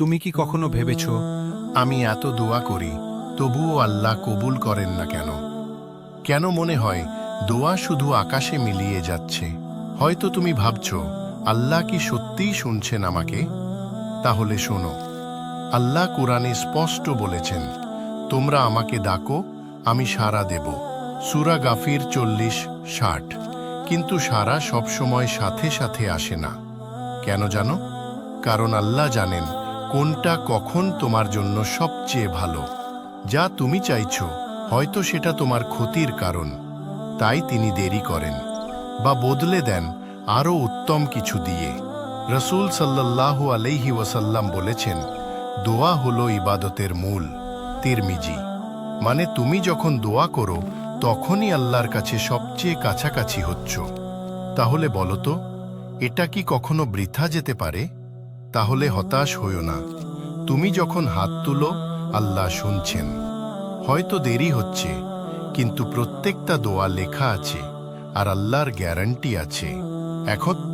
তুমি কি কখনো ভেবেছ, আমি এত দোয়া করি, তবুও আল্লাহ কবুল করেন না কেন? কেন মনে হয়, দোয়া শুধু আকাশে মিলিয়ে যাচ্ছে? হয়তো তুমি ভাবছ, আল্লাহ কি সত্যিই শুনছেন আমাকে? তাহলে শোনো, আল্লাহ কোরআনে স্পষ্ট বলেছেন, তোমরা আমাকে ডাকো, আমি সাড়া দেব। সুরা গাফির চল্লিশ, ষাট। কিন্তু সারা সবসময় সাথে সাথে আসে না। কেন জানো? কারণ আল্লাহ জানেন কোনটা কখন তোমার জন্য সবচেয়ে ভালো? যা তুমি চাইছো, হয়তো সেটা তোমার ক্ষতির কারণ। তাই তিনি দেরি করেন বা বদলে দেন আরও উত্তম কিছু দিয়ে। রসুল সাল্লাল্লাহু আলাইহি ওয়াসাল্লাম বলেছেন, দোয়া হলো ইবাদতের মূল। তিরমিজি মানে তুমি যখন দোয়া করো, তখনই আল্লাহর কাছে সবচেয়ে কাছাকাছি হচ্ছ। তাহলে বলো তো, এটা কি কখনো বৃথা যেতে পারে? তাহলে হতাশ হইও না। তুমি যখন হাত তুলো, আল্লাহ শুনছেন। হয়তো দেরি হচ্ছে, কিন্তু প্রত্যেকটা দোয়া লেখা আছে, আর আল্লাহর গ্যারান্টি আছে। এখন